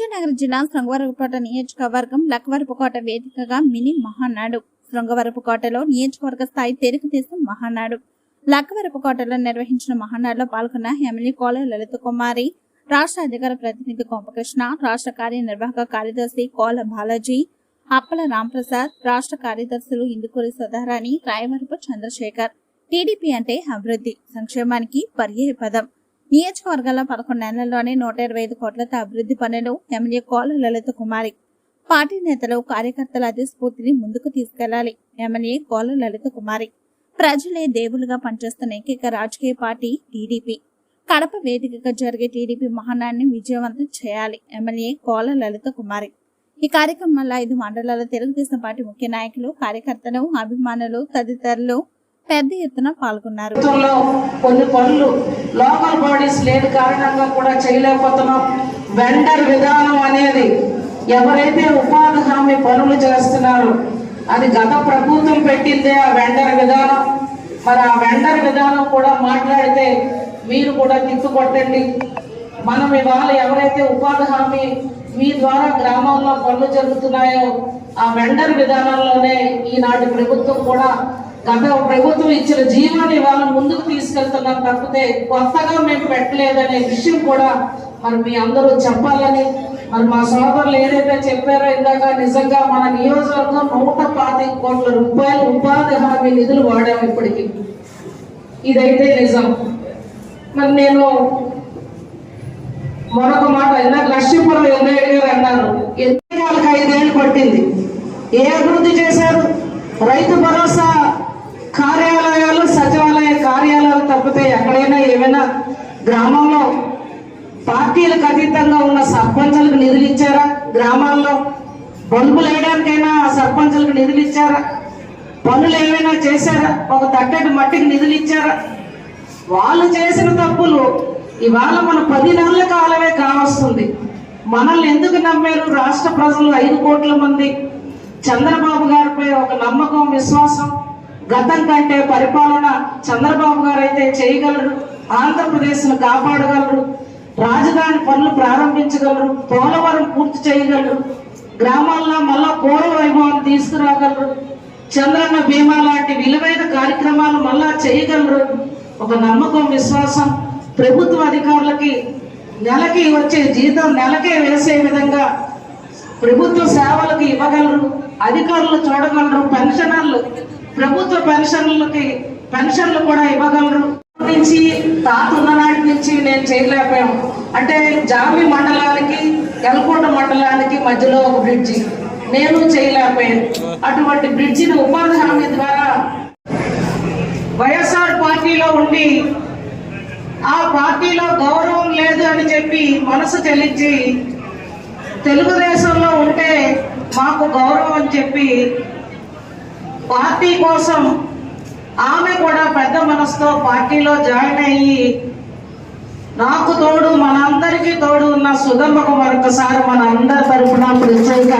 విజయనగరం జిల్లా శృంగవరపుకోట నియోజకవర్గం లక్వరపుకోట వేదికగా మినీ మహానాడు. శృంగవరపుకోటలో నియోజకవర్గ స్థాయి తెలుగుదేశం మహానాడు. లక్వరపుకోటలో నిర్వహించిన మహానాడులో పాల్గొన్న ఎమ్మెల్యే కోల లలిత కుమారి రాష్ట్ర అధికార ప్రతినిధి గోపకృష్ణ రాష్ట్ర కార్యనిర్వాహక కార్యదర్శి కోల బాలాజీ అప్పల రాంప్రసాద్ రాష్ట్ర కార్యదర్శులు ఇందుకూరి సుధారాణి రాయవరపు చంద్రశేఖర్. టీడీపీ అంటే అభివృద్ధి. సంక్షేమానికి పర్యాయ పదం నియోజకవర్గంలో పదకొండు నెలల్లోనే నూట ఇరవై ఐదు కోట్లతో అభివృద్ధి పనులు ఎమ్మెల్యే కోల లలిత కుమారి. పార్టీ నేతలు కార్యకర్తల అదే స్ఫూర్తిని ముందుకు తీసుకెళ్ళాలి. ఎమ్మెల్యే కోల లలిత కుమారి. ప్రజలే దేవులుగా పనిచేస్తున్న ఏకైక రాజకీయ పార్టీ టీడీపీ. కడప వేదికగా జరిగే టీడీపీ మహానాన్ని విజయవంతం చేయాలి. ఎమ్మెల్యే కోల లలిత కుమారి. ఈ కార్యక్రమంలో ఐదు మండలాల తెలుగుదేశం పార్టీ ముఖ్య నాయకులు కార్యకర్తలు అభిమానులు తదితరులు పెద్ద ఎత్తున పాల్గొన్నారు. కొన్ని పనులు లోకల్ బాడీస్ లేని కారణంగా కూడా చేయలేకపోతున్నాం. వెండర్ విధానం అనేది ఎవరైతే ఉపాధి హామీ పనులు చేస్తున్నారో అది గత ప్రభుత్వం పెట్టిందే ఆ వెండర్ విధానం. మరి ఆ వెండర్ విధానం కూడా మాట్లాడితే మీరు కూడా తిప్పుకొట్టండి మనం ఇవాళ ఎవరైతే ఉపాధి హామీ మీ ద్వారా గ్రామంలో పనులు జరుగుతున్నాయో ఆ వెండర్ విధానంలోనే ఈనాటి ప్రభుత్వం కూడా గత ప్రభుత్వం ఇచ్చిన జీవాన్ని ఇవాళ ముందుకు తీసుకెళ్తున్నాం తప్పితే కొత్తగా మేము పెట్టలేదనే విషయం కూడా మరి మీ అందరూ చెప్పాలని మరి మా సోదరులు ఏదైతే చెప్పారో ఇందాక నిజంగా మన నియోజకవర్గం నూట పాతిక కోట్ల రూపాయలు ఉపాధి హామీ నిధులు వాడాము ఇప్పటికి. ఇదైతే నిజం. మరి నేను మరొక మాట ఇందాక లక్ష్మీపురం ఎన్నయ్య గారు అన్నారు ఎందుకు వాళ్ళకి ఐదేళ్ళు పట్టింది? ఏ అభివృద్ధి చేశారు? రైతు భరోసా కార్యాలయాలు సచివాలయ కార్యాలయాలు తప్పితే ఎక్కడైనా ఏమైనా గ్రామంలో పార్టీలకు అతీతంగా ఉన్న సర్పంచులకు నిధులు ఇచ్చారా? గ్రామాల్లో బల్బులు వేయడానికైనా ఆ సర్పంచులకు నిధులు ఇచ్చారా? పనులు ఏమైనా చేశారా? ఒక తగ్గటి మట్టికి నిధులు ఇచ్చారా? వాళ్ళు చేసిన తప్పులు ఇవాళ మన పది నెలల కాలమే కావస్తుంది. మనల్ని ఎందుకు నమ్మారు? రాష్ట్ర ప్రజలు ఐదు కోట్ల మంది. చంద్రబాబు గారిపై ఒక నమ్మకం విశ్వాసం గతం కంటే పరిపాలన చంద్రబాబు గారు అయితే చేయగలరు ఆంధ్రప్రదేశ్ను కాపాడగలరు రాజధాని పనులు ప్రారంభించగలరు పోలవరం పూర్తి చేయగలరు గ్రామాల్లో మళ్ళా పూర్వ వైభవాన్ని తీసుకురాగలరు చంద్రన్న బీమా లాంటి విలువైన కార్యక్రమాలు మళ్ళా చేయగలరు. ఒక నమ్మకం విశ్వాసం ప్రభుత్వ అధికారులకి నెలకి వచ్చే జీతం నెలకే వేసే విధంగా ప్రభుత్వ సేవలకు ఇవ్వగలరు అధికారులు చూడగలరు పెన్షనర్లు ప్రభుత్వ పెన్షన్లకి పెన్షన్లు కూడా ఇవ్వగలరు. నుంచి తాత ఉన్ననాటి నుంచి నేను చేయలేకపోయాం అంటే జామి మండలానికి ఎలకోట మండలానికి మధ్యలో ఒక బ్రిడ్జి. నేను చేయలేకపోయాను. అటువంటి బ్రిడ్జిని ఉపాధి హామీ ద్వారా వైఎస్ఆర్ పార్టీలో ఉండి ఆ పార్టీలో గౌరవం లేదు అని చెప్పి మనసు చెల్లించి తెలుగుదేశంలో ఉంటే మాకు గౌరవం అని చెప్పి పార్టీ కోసం ఆమె కూడా పెద్ద మనసుతో పార్టీలో జాయిన్ అయ్యి నాకు తోడు మనందరికీ తోడు ఉన్న సుధమ్మకు మరొకసారి మన అందరి తరపున ప్రత్యేక